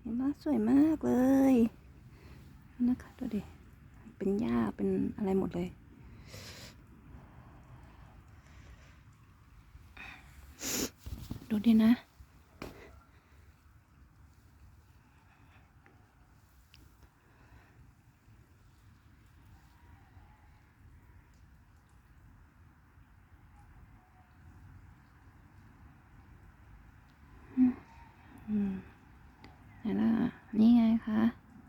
เห็นไหมสวยมากเลยนะคะดูดิเป็นหญ้าเป็นอะไรหมดเลย ดูดินะ อืมไหนล่ะ นี่ไงคะ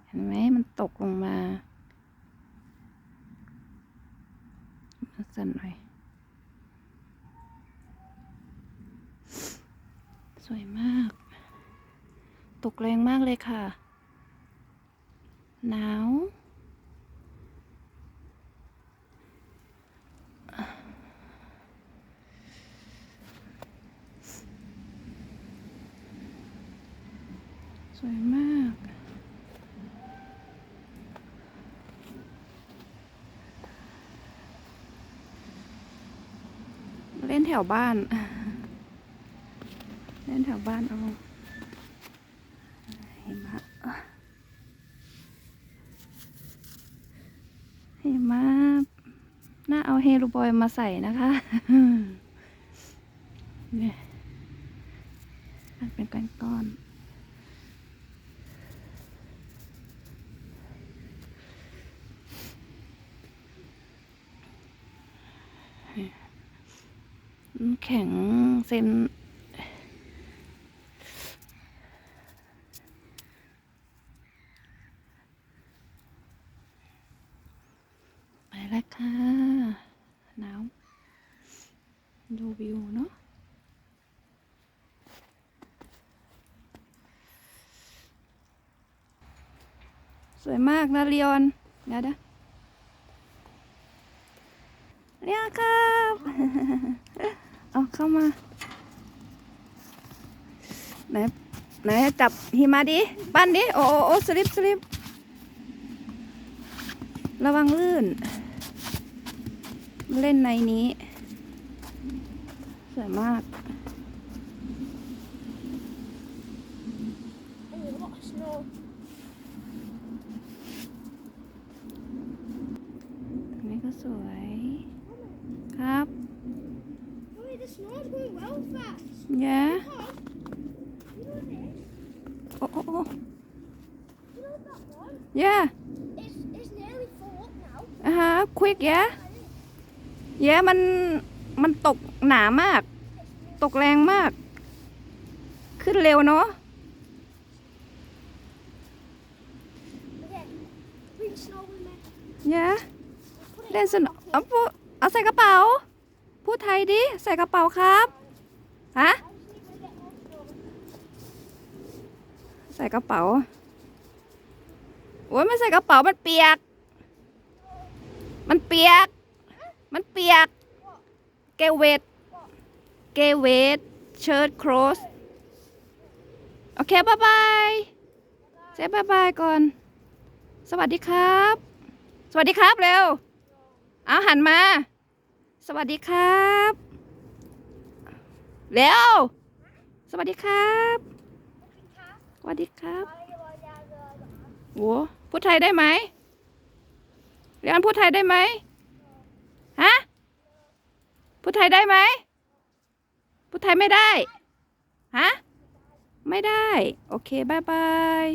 เห็นไหมมันตกลงมาสั่นหน่อย สวยมาก ตกแรงมากเลยค่ะ หนาว สวยมาก เล่นแถวบ้าน เล่นแถวบ้านเอาเห็นไหมเห็นไหมน่าเอาเฮลูบอยมาใส่นะคะเนี่ยมันเป็นก้อนๆ แข็งเซนไปแล้วค่ะ หนาว ดูวิวเนาะสวยมากนะเลียนเดี๋ยวนะเรียกครับ เอาเข้ามา ไหน ไหนจับหิมะดิ ปั้นดิโอ้โอ้โอ้สลิปสลิประวังลื่น เล่นในนี้ สวยมาก ตรงนี้ก็สวย ครับ Mommy, the snow's going well fast. แย่ Because, you know this? โอ้โอ้โอ้ You know that one? แย่ It's, it's nearly full up now. อะฮะควิกแย่แย่มันมันตกหนามาก ตกแรงมาก ขึ้นเร็วเนาะ Okay, bring snow with me. แย่ Put it เล่นสนุก in เอาเอาใส่กระเป๋า พูดไทยดิ ใส่กระเป๋าครับ ฮะ ใส่กระเป๋า โอ้ยไม่ใส่กระเป๋ามันเปียก มันเปียก มันเปียก เกเวตเกเวตเชิร์ตครอสโอเคบายบายเซบายบายก่อน สวัสดีครับ สวัสดีครับเร็ว เอาหันมา สวัสดีครับ เร็ว สวัสดีครับสวัสดีครับโหพูดไทยได้ไหมเรียนพูดไทยได้ไหมฮะพูดไทยได้ไหมพูดไทยไม่ได้ฮะไม่ได้ โอเคบายบาย